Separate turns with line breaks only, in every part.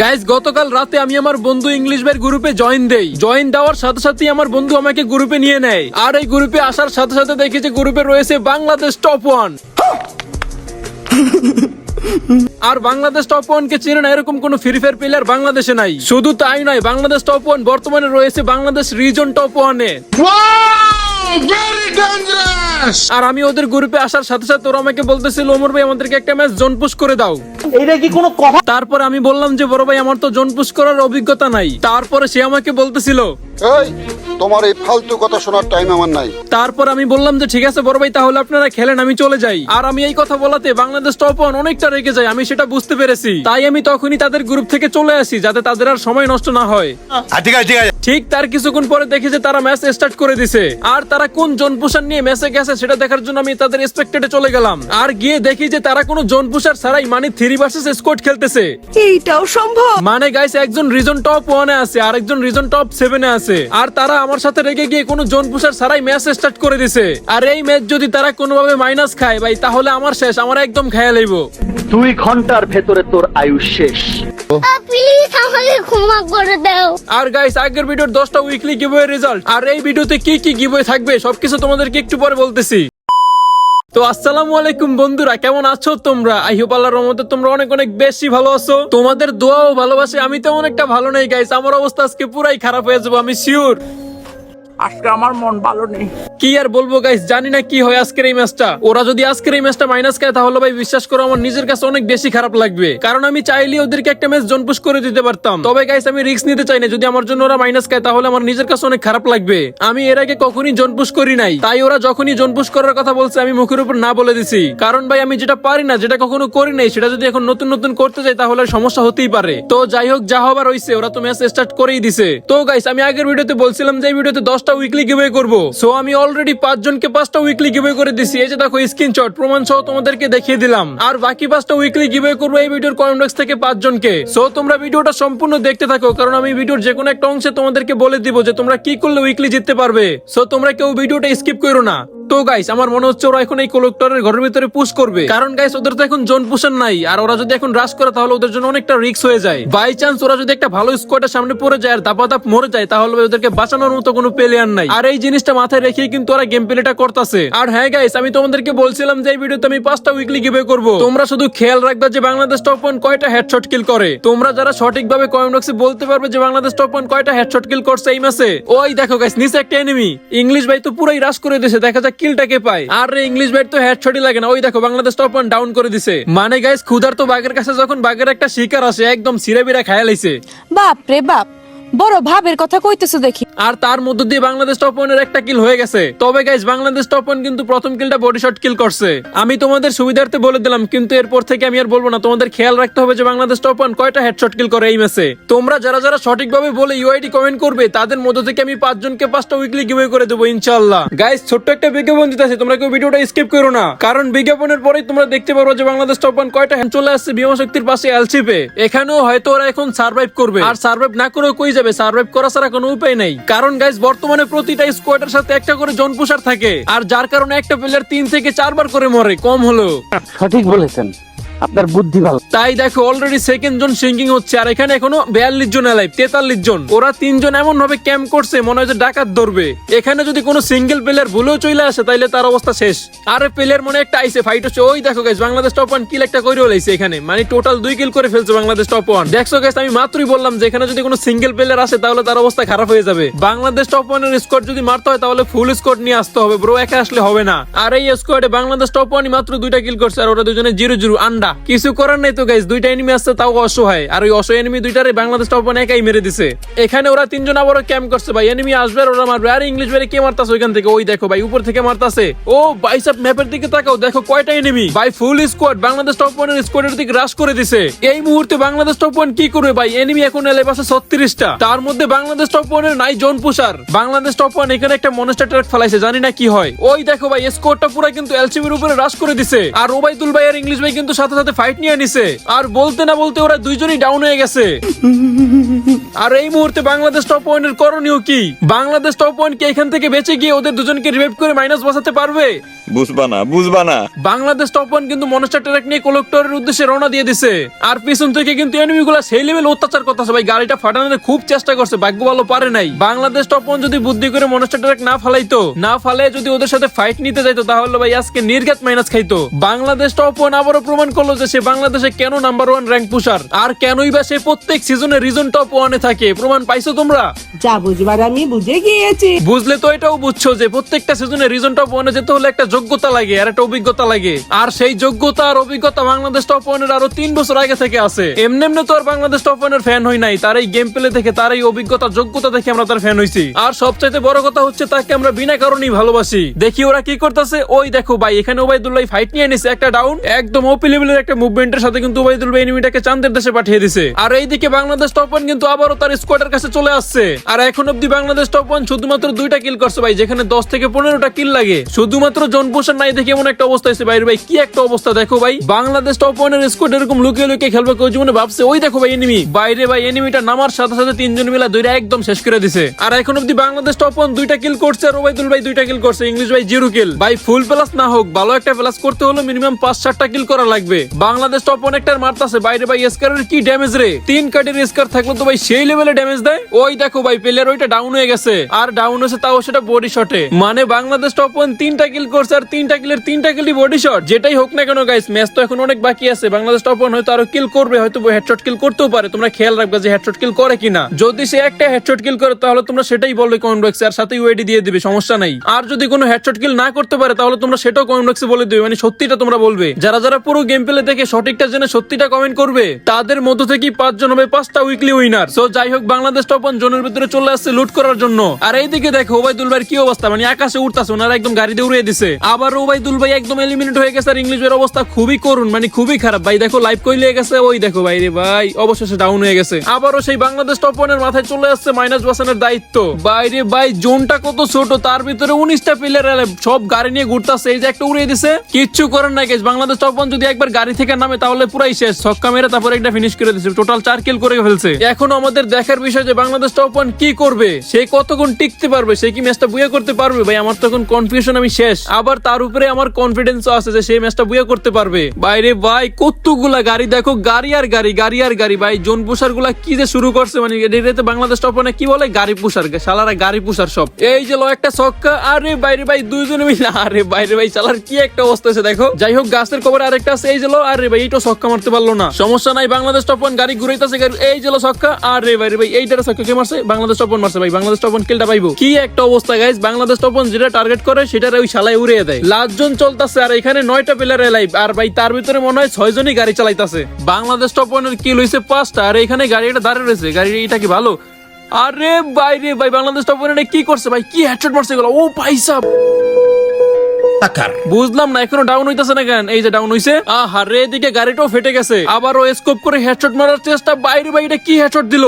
Guys গতকাল রাতে আমি আমার বন্ধু ইংলিশ ভাইয়ের গ্রুপে জয়েন দেই। জয়েন দেওয়ার সাথে সাথে আমার বন্ধু আমাকে গ্রুপে নিয়ে নেয়। আর এই গ্রুপে আসার সাথে সাথে দেখি যে গ্রুপে রয়েছে বাংলাদেশ টপ ওয়ান আর বাংলাদেশ টপ ওয়ান কে চেনে না, এরকম কোন ফ্রি ফায়ার প্লেয়ার বাংলাদেশে নাই। শুধু তাই নয় বাংলাদেশ টপ ওয়ান বর্তমানে রয়েছে বাংলাদেশ রিজন টপ ওয়ানে আর আমি ওদের গ্রুপে আসার সাথে সাথে ওরা আমাকে বলতেছিল ওমর ভাই আমাদেরকে একটা ম্যাচ জোন পুশ করে দাও।
এটা কি কোনো কথা?
তারপর আমি বললাম যে বড় ভাই আমার তো জোন পুশ করার অভিজ্ঞতা নাই। তারপরে সে আমাকে বলতেছিল
এই তোমার এই ফালতু কথা শোনার টাইম আমার নাই।
তারপর আমি বললাম যে ঠিক আছে বড় ভাই তাহলে আপনারা খেলেন আমি চলে যাই। আর আমি এই কথা বলাতে বাংলাদেশ টপ ওয়ান অনেকটা রেগে যায় আমি সেটা বুঝতে পেরেছি। তাই আমি তখনই তাদের গ্রুপ থেকে চলে আসি যাতে তাদের আর সময় নষ্ট না হয়।
ঠিক আছে ঠিক আছে।
ঠিক তার কিছুক্ষণ পরে দেখি যে তারা ম্যাচ স্টার্ট করে দিছে। আর তারা কোন জোন পুষার নিয়ে ম্যাচে গেছে সেটা দেখার জন্য আমি তাদের এক্সপেক্টেডে চলে গেলাম। আর গিয়ে দেখি যে তারা কোনো জোন পুষার ছাড়াই মানে থ্রি ভার্সেস স্কোয়াড খেলতেছে।
এইটাও সম্ভব?
মানে গাইস একজন রিজন টপ ওয়ানে আছে আর একজন রিজন টপ সেভেনে আছে। আর তারা আমার সাথে রেগে গিয়ে কোনো জোন পুষার ছাড়াই ম্যাচ স্টার্ট করে দিছে। আর এই ম্যাচ যদি তারা কোনোভাবে মাইনাস খায় ভাই তাহলে আমার শেষ আমার একদম খেয়াল হইব।
দুই ঘণ্টার ভেতরে তোর আয়ু শেষ।
প্লিজ আমাকে ক্ষমা করে দাও।
আর গাইস আগের ভিডিওর দশটা উইকলি গিভওয়ে রেজাল্ট আর এই ভিডিওতে কি কি গিভওয়ে থাকবে সবকিছু তোমাদেরকে একটু পরে বলতেছি। তো আসসালামু আলাইকুম বন্ধুরা, কেমন আছো তোমরা? আই হোপ আল্লাহর রহমতে তোমরা অনেক অনেক বেশি ভালো আছো। তোমাদের দোয়াও ভালোবাসে, আমি তো অনেকটা ভালো নেই গাইস আমার অবস্থা আজকে পুরাই খারাপ হয়ে যাব, আমি শিওর
আজকে আমার মন ভালো নেই।
কি আর বলব গাইস জানি না কি হয় আজকের এই ম্যাচটা ওরা যদি আজকের এই ম্যাচটা মাইনাস খায়, তাহলে ভাই, বিশ্বাস করো, আমার নিজের কাছে অনেক বেশি খারাপ লাগবে। কারণ আমি চাইলে ওদেরকে একটা ম্যাচ করে দিতে পারতাম। তবে গাইস আমি রিস্ক নিতে চাই না। যদি আমার জন্য ওরা মাইনাস খায়, তাহলে আমার নিজের কাছে অনেক খারাপ লাগবে। আমি এর আগে কখনই জনপুশ করি নাই। তাই ওরা যখনই জনপুশ করার কথা বলছে, আমি মুখের উপর না বলে দিছি। কারণ ভাই, আমি যেটা পারি না, যেটা কখনো করি নাই, সেটা যদি এখন নতুন নতুন করতে যাই, তাহলে সমস্যা হতেই পারে। তো যাই হোক, যা হবার হইছে, ওরা তো ম্যাচ স্টার্ট করেই দিছে। তো গাইস আমি আগের ভিডিওতে বলছিলাম যে ভিডিওতে দশটা উইকলি গিভে করব। সো আমি অলরেডি পাঁচজনকে পাঁচটা উইকলি গিভে করে দিছি। এই যে দেখো স্ক্রিনশট প্রমাণ সহ তোমাদেরকে দেখিয়ে দিলাম। আর বাকি পাঁচটা উইকলি গিভে করব এই ভিডিওর কমেন্ট বক্স থেকে পাঁচজনকে। সো তোমরা ভিডিওটা সম্পূর্ণ দেখতে থাকো, কারণ আমি ভিডিওর যে কোনো একটা অংশে তোমাদেরকে বলে দিব যে তোমরা কি করলে উইকলি জিততে পারবে। সো তোমরা কেউ ভিডিওটা স্কিপ করো না। তো গাইস আমার মনে হচ্ছে ওরা এখন এই কোলেক্টরের ঘরের ভিতরে পুশ করবে। কারণ গাইস ওদের তো এখন জোন পুষের নাই, আর ওরা যদি এখন রাশ করে, তাহলে ওদের জন্য অনেকটা রিস্ক হয়ে যায়। বাই চান্স ওরা যদি একটা ভালো স্কোয়াডের সামনে পড়ে যায়, আর দাপাদাপ মরে যায়, তাহলে ওদেরকে বাঁচানোর মতো কোনো প্লেয়ার নাই। আর এই জিনিসটা মাথায় রেখেই কিন্তু ওরা গেম প্লেটা করতেছে। আর হ্যাঁ গাইস আমি তোমাদেরকে বলছিলাম যে এই ভিডিওতে আমি পাঁচটা উইকলি গিভে করব। তোমরা শুধু খেয়াল রাখবে যে বাংলাদেশ টপ ওয়ান কয়টা হেডশট কিল করে। তোমরা যারা সঠিকভাবে কমেন্ট বক্সে বলতে পারবে যে বাংলাদেশ টপ ওয়ান কয়টা হেডশট কিল করছে এই ম্যাচে ওই দেখো গাইস নিচে একটা এনিমি ইংলিশ ভাই তো পুরাই রাশ করে দিয়েছে, দেখা যাক কিলটা কে পায়। আর ইংলিশ ব্যাট তো হেডশটই লাগে না। ওই দেখো বাংলাদেশ টপ ওয়ান ডাউন করে দিছে। মানে গাইস ক্ষুধার তো বাঘের কাছে যখন বাঘের একটা শিকার আসে, একদম সিরাবিরা খায়া লাইছে।
বাপ রে বাপ। বড় ভাবের কথা কইতেছো দেখি।
আর তার মধ্য দিয়ে বাংলাদেশ টপ ওয়ানের একটা কিল হয়ে গেছে। তবে গাইস বাংলাদেশ টপ ওয়ান কিন্তু প্রথম কিলটা বডি শট কিল করছে। আমি তোমাদের সুবিধার্থে বলে দিলাম, কিন্তু এরপর থেকে আমি আর বলব না, তোমাদের খেয়াল রাখতে হবে যে বাংলাদেশ টপ ওয়ান কয়টা হেডশট কিল করে এই ম্যাচে তোমরা যারা যারা সঠিকভাবে বলে ইউআইডি কমেন্ট করবে, তাদের মধ্য থেকে আমি পাঁচজনকে পাঁচটা উইকলি গিভে করে দেবো, ইনশাআল্লাহ। গাইস ছোট্ট একটা বিজ্ঞাপন দিতে আছে তোমরা কেউ ভিডিওটা স্কিপ করো না। কারণ বিজ্ঞাপনের পরেই তোমরা দেখতে পারব যে বাংলাদেশ টপ ওয়ান কয়টা hand চলে আসছে বিমা শক্তির পাশে এলচিপে এখানেও হয়তো ওরা এখন সার্ভাইভ করবে। আর সার্ভাইভ না করেও কই যাবে? সার্ভাইভ করা ছাড়া কোনো উপায় নেই। কারণ গাইজ বর্তমানে প্রতিটা স্কোয়াডের সাথে একটা করে জন পুষার থাকে। আর যার কারণে একটা প্লেয়ার তিন থেকে চারবার করে মরে, কম হলো।
সঠিক বলেছেন। আপনার বুদ্ধি ভালো।
তাই দেখো অলরেডি সেকেন্ড জন সিঙ্কিং হচ্ছে, আর এখানে এখনও বিয়াল্লিশ জন এলাইভ তেতাল্লিশ জন। ওরা তিনজন এমন ভাবে ক্যাম্প করছে, মনে হয় যে ডাকাত ধরবে। এখানে যদি কোনো সিঙ্গেল প্লেয়ার ভুলেও চলে আসে, তাইলে তার অবস্থা শেষ। আরে প্লেয়ার মনে একটা আইসে ফাইট হচ্ছে। ওই দেখো guys Bangladesh top one kill একটা করে লাইছে এখানে। মানে টোটাল দুই কিল করে ফেলছে বাংলাদেশ টপ ওয়ান দেখছ গাইস আমি মাত্রই বললাম যে এখানে যদি কোনো সিঙ্গেল প্লেয়ার আসে, তাহলে তার অবস্থা খারাপ হয়ে যাবে। বাংলাদেশ টপ ওয়ানের স্কোয়াড যদি মারতে হয়, তাহলে ফুল স্কোয়াড নিয়ে আসতে হবে। ব্রো একা আসলে হবে না। আর এই স্কোয়াডে বাংলাদেশ টপ ওয়ানই মাত্র দুইটা কিল করছে, আর ওরা দুজনে জিরো জিরো আন্ডা কিছু করার নাই তো গাইস দুইটা এনিমি আসছে তাও অসহায়। আর ওই অসহায় এনিমি দুইটারে বাংলাদেশ টপ ওয়ান একাই মেরে দিছে। এখানে ওরা তিনজন আবারও ক্যাম্প করছে, ভাই। এনিমি আসবে আর ওরা মারবে। আর ইংলিশ বেরে কে মারতাছে ওইখান থেকে? ওই দেখো, ভাই, উপর থেকে মারতাছে। ও বাইসাপ ম্যাপের দিকে তাকাও। দেখো, কয়টা এনিমি ভাই ফুল স্কোয়াড বাংলাদেশ টপ ওয়ানের স্কোয়াডের দিকে রাশ করে দিছে। এই মুহূর্তে বাংলাদেশ টপ ওয়ান কি করবে, ভাই? এনিমি এখন এলে পাশে ছত্রিশটা। তার মধ্যে বাংলাদেশ টপ ওয়ানের নাই জোন পুষার বাংলাদেশ টপ ওয়ান এখানে একটা মনস্টার ট্রাক ফেলাইছে, জানি না কি হয়। ওই দেখো, ভাই স্কোরটা পুরো কিন্তু এলসিবির উপরে রাশ করে দিছে। আর ওবাইদুল ভাই আর ইংলিশ ভাই কিন্তু সাথে সাথে ফাইট নিয়ে নিছে। আর বলতে না বলতে ওরা দুইজনই ডাউন হয়ে গেছে। আর এই মুহূর্তে বাংলাদেশ টপ ওয়ানের করণীয় কি? বাংলাদেশ টপ ওয়ান কি এখান থেকে বেঁচে গিয়ে ওদের দুজনকে রিভাইভ করে মাইনাস বসাতে পারবে?
বুঝবা না বুঝবা না।
বাংলাদেশ টপ ওয়ান কিন্তু মনস্টার ট্রাক নিয়ে কলেক্টরের উদ্দেশ্যে রওনা দিয়ে দিছে। আর পিছন থেকে কিন্তু এনিমিগুলো সেই লেভেল অত্যাচার করতেছে। ভাই গাড়িটা ফাটানোর খুব চেষ্টা করছে ভাগ্য ভালো পারে নাই। বাংলাদেশ টপ ওয়ান যদি বুদ্ধি করে মনস্টার ট্রাক না ফালাইতো না ফালে যদি ওদের সাথে ফাইট নিতে যাইতো তাহলে ভাই আজকে নির্ঘাত মাইনাস খাইতো। বাংলাদেশ টপ ওয়ান আবারও প্রমাণ করল যে সে বাংলাদেশে কেন নাম্বার ওয়ান র্যাঙ্ক পুষার আর কেনই বা সে প্রত্যেক সিজনে রিজন টপ ওয়ানে থাকে? প্রমাণ পাইছো তোমরা?
যা বুঝবার আমি বুঝে গিয়েছি।
বুঝলে তো এটাও বুঝছ যে প্রত্যেকটা সিজনে রিজন টপ ওয়ানে যেতে হলে একটা যোগ্যতা লাগে আর একটা অভিজ্ঞতা লাগে। আর সেই যোগ্যতা আর অভিজ্ঞতা বাংলাদেশ টপ ওয়ানের আরও তিন বছর আগে থেকে আছে। এমনি এমনি তো আর বাংলাদেশ টপ ওয়ানের ফ্যান হই নাই। তার এই গেম প্লে দেখে তার এই অভিজ্ঞতা যোগ্যতা দেখে আমরা তার ফ্যান হইছি। আর সবচাইতে বড় কথা হচ্ছে তাকে আমরা বিনা কারণেই ভালোবাসি। দেখি ওরা কি করতেছে। ওই দেখো ভাই এখানে ওবাইদুল্লাহ ফাইট নিয়ে নিছে একটা ডাউন একদম ওপি লেভেলের একটা মুভমেন্টের সাথে কিন্তু ওবাইদুল ভাই এনিমিটাকে চান্দের দেশে পাঠিয়ে দিছে। আর এইদিকে বাংলাদেশ টপ ওয়ান কিন্তু আবারও তার স্কোয়াডের কাছে চলে আসছে। আর এখন অব্দি বাংলাদেশ টপ ওয়ান শুধুমাত্র দুইটা কিল করছে ভাই, যেখানে দশ থেকে পনেরোটা কিল লাগে। শুধুমাত্র জন পোষণ নাই দেখে এমন একটা অবস্থা হয়েছে বাইরে ভাই, কি একটা অবস্থা দেখো ভাই। বাংলাদেশ টপ ওয়ানের স্কোয়াড এরকম লুকিয়ে লুকিয়ে খেলবে কেউ জীবনে ভাবছে, ওই দেখো ভাই এনিমি বাইরে ভাই এনিমিটা নামার সাথে সাথে তিনজন মিলা দুইটা একদম শেষ করে দিছে। আর এখন অব্দি বাংলাদেশ টপ ওয়ান দুইটা কিল করছে আর ওবাইদুল ভাই দুইটা কিল করছে। ইংলিশ ভাই জিরো কিল ভাই ফুল প্লাস না হোক, ভালো একটা প্লাস করতে হলে মিনিমাম পাঁচ সাতটা কিল করা লাগবে। বাংলাদেশ ওয়ান একটা মারতাছে, বাইরে ভাই স্কারের কি ড্যামেজ রে? তিন কাটের স্কার থাকলে তো ভাই সেই লেভেলে ড্যামেজ দেয়? ওই দেখো ভাই প্লেয়ার ওইটা ডাউন হয়ে গেছে। আর ডাউন হয়েছে তাও সেটা বডি শটে মানে বাংলাদেশ টপ ওয়ান তিনটা কিল করছে আর তিনটা কিলের তিনটা কিলই বডি শট যেটাই হোক না কেন গাইস ম্যাচ তো এখন অনেক বাকি আছে। বাংলাদেশ টপ ওয়ান হয়তো আরও কিল করবে, হয়তো হেডশট কিল করতেও পারে। তোমরা খেয়াল রাখবে যে হেডশট কিল করে কিনা। যদি সে একটা হেডশট কিল করে, তাহলে তোমরা সেটাই বলবে কমেন্ট বক্সে আর সাথে ইউআইডি দিয়ে দিবে, সমস্যা নাই। আর যদি কোনো হেডশট কিল না করতে পারে, তাহলে তোমরা সেটাও কমেন্ট বক্সে বলে দিবে। মানে সত্যিটা তোমরা বলবে। যারা যারা পুরো গেম প্লে দেখে সঠিকটা জেনে সত্যিটা কমেন্ট করবে। তাদের মধ্য থেকে পাঁচজন হবে পাঁচটা উইকলি উইনার সো যাই হোক, বাংলাদেশ টপ ওয়ান জোনের ভিতরে চলে আসছে লুট করার জন্য। আর এইদিকে দেখো ওবাইদুল ভাইয়ের কি অবস্থা? মানে আকাশে উঠতাছে ওনারা একদম গাড়ি দিয়ে উড়িয়ে দিছে। আবার ওবাইদুল ভাই একদম এলিমিনেট হয়ে গেছে, আর ইংলিশ ভাইয়ের অবস্থা খুবই করুন মানে খুবই খারাপ। ভাই, দেখো লাইভ কইলে গেছে? ওই দেখো, ভাই রে ভাই, অবশেষে ডাউন হয়ে গেছে। আবারও সেই বাংলাদেশ টপ ওয়ানের মাথায় চলে আসছে মাইনাস বাসানের দায়িত্ব। বাইরে ভাই, জোনটা কত ছোট, তার ভিতরে উনিশটা প্লেয়ার সব গাড়ি নিয়ে ঘুরতেছে, এই যে একটা উড়িয়ে দিছে। কিচ্ছু করার না গেছে বাংলাদেশ টপ ওয়ান যদি একবার গাড়ি থেকে নামে তাহলে পুরাই শেষ। ছক্কা মেরে তারপরে একটা ফিনিশ করে দিছে। টোটাল চার কিল করে ফেলছে। এখনও আমাদের দেখার বিষয় যে বাংলাদেশ টপ ওয়ান কি করবে, সে কতক্ষণ টিকতে পারবে, সে কি ম্যাচটা বুয়া করতে পারবে? ভাই, আমার তখন কনফিউশন আমি শেষ। আবার তার উপরে আমার কনফিডেন্সও আছে যে সেই ম্যাচটা বুয়া করতে পারবে। বাইরে, ভাই, কতগুলা গাড়ি, দেখো, গাড়ি আর গাড়ি গাড়ি আর গাড়ি। ভাই জোন পুষারগুলা কি যে শুরু করছে মানে এটাতে বাংলাদেশ টপ ওয়ানে কি বলে? গাড়ি পুষার সালারা গাড়ি পুষার সব। এই যে লো একটা ছক্কা, আরে বাইরে, ভাই, দুইজনে মিলে, আরে বাইরে, ভাই, শালার কি একটা অবস্থা আছে দেখো। যাই হোক, গাছের কবর আরেকটা আছে, এই যে লো আরে ভাই এইটা ছক্কা মারতে পারল না। সমস্যা নাই, বাংলাদেশ টপ ওয়ান গাড়ি ঘুরাইতেছে গাড়ি, এই যে ছক্কা, আরে বাইরে ভাই, এইটার ছক্কা কে মারছে? বাংলাদেশ টপ ওয়ান মারছে ভাই, বাংলাদেশ টপ ওয়ান পাইবো। কি একটা অবস্থা গাইস বাংলাদেশ টপ ওয়ান যেটা টার্গেট করে, সেটার ওই শালায় উড়িয়ে দেয়। লাস্টজন চলতেছে, আর এখানে নয়টা প্লেয়ার লাইভ আর ভাই, তার ভিতরে মনে হয় ছয় জনই গাড়ি চালাইতেছে। বাংলাদেশ টপ ওয়ানের কিল হইছে পাঁচটা, আর এখানে গাড়িটা দাঁড়িয়ে রয়েছে। গাড়ি এটা কি ভালো? আরে বাইরে ভাই, বাংলাদেশ টপ ওয়ান কি করছে ভাই? কি হেডশট মারছে এগুলো? ও ভাই সাব বুঝলাম না এখনও ডাউন হইতাছে না কেন? এই যে ডাউন হইছে আহারে এদিকে গাড়িটাও ফেটে গেছে। আবার ও স্কোপ করে হেডশট মারার চেষ্টা বাইরে এটা কি হেডশট দিল?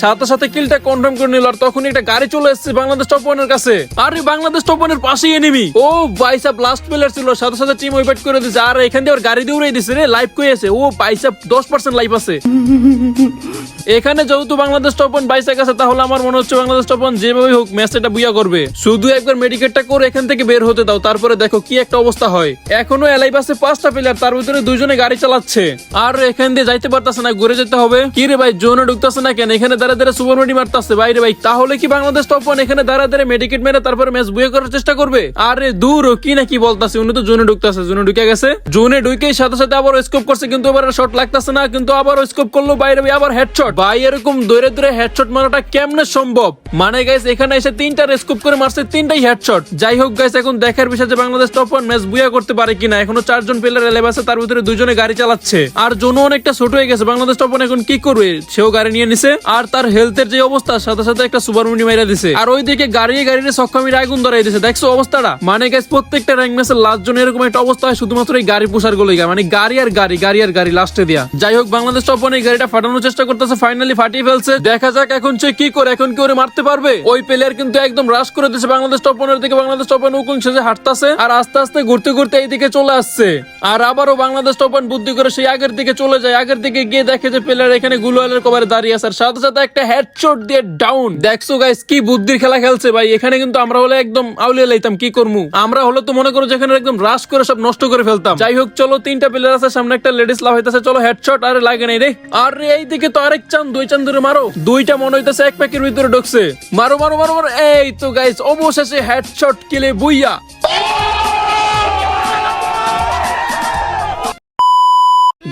সাথে সাথে কিলটা কনফার্ম করে নিল আর তখন একটা গাড়ি চলে এসেছে বাংলাদেশ টপ ওয়ানের কাছে। আরে বাংলাদেশ টপ ওয়ানের পাশেই এনিমি ও বাইসা লাস্ট প্লেয়ার ছিল সাথে সাথে টিম ওয়েট করে দিছে। আর এখান দিয়ে ওর গাড়ি দিয়ে উড়াই দিছে রে লাইভ কই আছে? ও বাইসা দশ পার্সেন্ট লাইভ আছে। এখানে যেহেতু বাংলাদেশ টপ ওয়ান বাইসা গেছে তাহলে আমার মনে হচ্ছে বাংলাদেশ টপ ওয়ান যেভাবে হোক ম্যাচ এটা বুয়া করবে। শুধু একবার মেডিকেটটা করে এখান থেকে বের হতে দাও, তারপরে দেখো কি একটা অবস্থা হয়। এখনও এলাই বাসে পাঁচটা প্লেয়ার তার ভিতরে দুজনে গাড়ি চালাচ্ছে। আর এখান দিয়ে যাইতে পারতেছে না, ঘুরে যেতে হবে। কি রে ভাই, জোনে ঢুকতেছে না কেন? এখানে দাঁড়া দাঁড়া সুপার মেডি মারতেছে। বাইরে ভাই, তাহলে কি বাংলাদেশ টপ ওয়ান এখানে দাঁড়া দাঁড়া মেডিকেট মেরে তারপরে ম্যাচ বুয়া করার চেষ্টা করবে? আরে দূর কি না কি বলতাছে? উনি তো জোনে ঢুকতেছে, জোনে ঢুকে গেছে। জোনে ঢুকেই সাথে সাথে আবার স্কোপ করছে, কিন্তু এবার শট লাগতেছে না, কিন্তু আবার স্কোপ করল বাইরে ভাই, আবার হেডশট ভাই, এরকম দৌড়ে দৌড়ে হেডশট মারাটা কেমনে সম্ভব? মানে গাইস এখানে এসে তিনটা স্কোপ করে মারছে, তিনটাই হেডশট যাই হোক গাইস এখন দেখার বিষয় যে বাংলাদেশ ওয়ান ম্যাচ বুয়া করতে পারে কিনা, এখনও চারজন প্লেয়ার এলেভ আছে, তার ভিতরে দুজনে গাড়ি চালাচ্ছে। আর জোনও অনেকটা ছোট হয়ে গেছে, বাংলাদেশ ওয়ান এখন কি করবে? সেও গাড়ি নিয়ে নিছে, আর তার হেলথের যে অবস্থা, সাথে সাথে একটা সুপার মুনি মাইরা দিছে। আর ওইদিকে গাড়িয়ে গাড়িতে সক্ষমির আগুন ধরাই দিছে। দেখছ অবস্থাটা? মানে গাইস প্রত্যেকটা র্যাঙ্ক ম্যাচের লাস্ট জন এরকম একটা অবস্থা হয়, শুধুমাত্র এই গাড়ি পোষারগুলো মানে গাড়ি আর গাড়ি গাড়ি আর গাড়ি লাস্টে দেয়া। যাই হোক, বাংলাদেশ ওয়ান এই গাড়িটা ফাটানোর চেষ্টা করতেছে ফাইনালি ফাটিয়ে ফেলছে। দেখা যাক এখন সে কি করে, এখন কি করে মারতে পারবে? ওই প্লেয়ার কিন্তু একদম রাশ করে দিচ্ছে বাংলাদেশ টপ ওয়ানের দিকে। বাংলাদেশ টপ ওয়ান নতুন সেজে হাঁটতাছে আর আস্তে আস্তে ঘুরতে ঘুরতে এইদিকে চলে আসছে। আর আবারও বাংলাদেশ টপান বুদ্ধি করে সেই আগের দিকে চলে যায়। আগের দিকে গিয়ে দেখে যে প্লেয়ার এখানে গুলোয়ালের কভারে দাঁড়িয়ে আছে। আর সাথে সাথে একটা হেডশট দিয়ে ডাউন দেখছ গাইস কি বুদ্ধির খেলা খেলছে ভাই। এখানে কিন্তু আমরা হলে একদম আউলিয়া লাইতাম, কি করমু? আমরা হলে তো মনে করো যেখানে একদম রাশ করে সব নষ্ট করে ফেলতাম। যাই হোক, চলো তিনটা প্লেয়ার আছে, সামনে একটা লেডিস লাভ হইতেছে। চলো হেডশট আরে লাগে নাই রে। আর এইদিকে তো আরেক চান দুই চান ধরে মারো। দুইটা মনে হইতেছে, এক প্যাকের ভিতরে ঢুকছে। মারো মারো মারো মারো। এই তো গাইস অবশেষে হেডশট কিলে বুইয়া や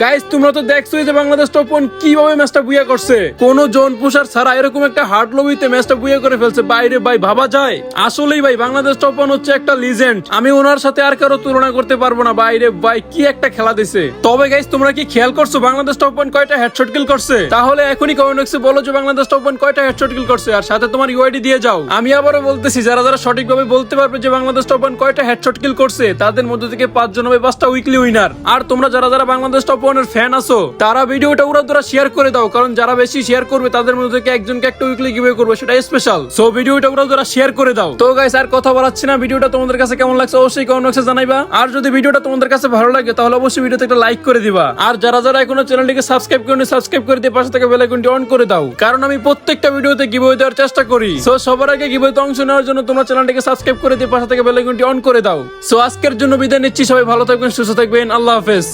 গাইস তোমরা তো দেখছ যে বাংলাদেশ টপ ওয়ান কীভাবে ম্যাচটা বুইয়া করছে। কোন জোন পুষার ছাড়া এরকম একটা হার্ড লবিতে ম্যাচটা বুইয়া করে ফেলছে। বাইরে ভাই, ভাবা যায়। আসলেই ভাই, বাংলাদেশ টপ ওয়ান হচ্ছে একটা লিজেন্ড আমি ওনার সাথে আর কারও তুলনা করতে পারব না। বাইরে ভাই, কি একটা খেলা দিছে। তবে গাইস তোমরা কি খেয়াল করছ? বাংলাদেশ টপ ওয়ান কয়টা হেডশট কিল করছে? তাহলে এখনই কমেন্ট বক্সে বলো যে বাংলাদেশ টপ ওয়ান কয়টা হেডশট কিল করছে। আর সাথে তোমার ইউআইডি দিয়ে যাও। আমি আবারও বলতেছি, যারা যারা সঠিকভাবে বলতে পারবে যে বাংলাদেশ টপ ওয়ান কয়টা হেডশট কিল করছে, তাদের মধ্যে থেকে পাঁচজন হবে পাঁচটা উইকলি উইনার আর তোমরা যারা যারা বাংলাদেশ টপ ওয়ানের ফ্যান আছো, তারা ভিডিওটা ওরা তোরা শেয়ার করে দাও, কারণ যারা বেশি শেয়ার করবে, তাদের মধ্যে থেকে একজনকে একটা উইকলি গিভে করবে, সেটা স্পেশাল সো ভিডিওটা উড়া তোরা শেয়ার করে দাও। তো গাইস আর কথা বলাচ্ছি না, ভিডিওটা তোমাদের কাছে কেমন লাগছে অবশ্যই কমেন্ট বক্সে জানাইবা। আর যদি ভিডিওটা তোমাদের কাছে ভালো লাগে, তাহলে অবশ্যই ভিডিওতে একটা লাইক করে দিবা। আর যারা যারা এখনও চ্যানেলটিকে সাবস্ক্রাইব করেনি সাবস্ক্রাইব করে দিয়ে পাশে থেকে বেল আইকনটি অন করে দাও। কারণ আমি প্রত্যেকটা ভিডিওতে গিভওয়ে দেওয়ার চেষ্টা করি। সো সবার আগে গিভওয়েতে অংশ নেওয়ার জন্য তোমরা চ্যানেলটিকে সাবস্ক্রাইব করে দিয়ে পাশে থেকে বেল আইকনটি অন করে দাও। সো আজকের জন্য বিদায় নিচ্ছি, সবাই ভালো থাকবেন, সুস্থ থাকবেন, আল্লাহ হাফেজ।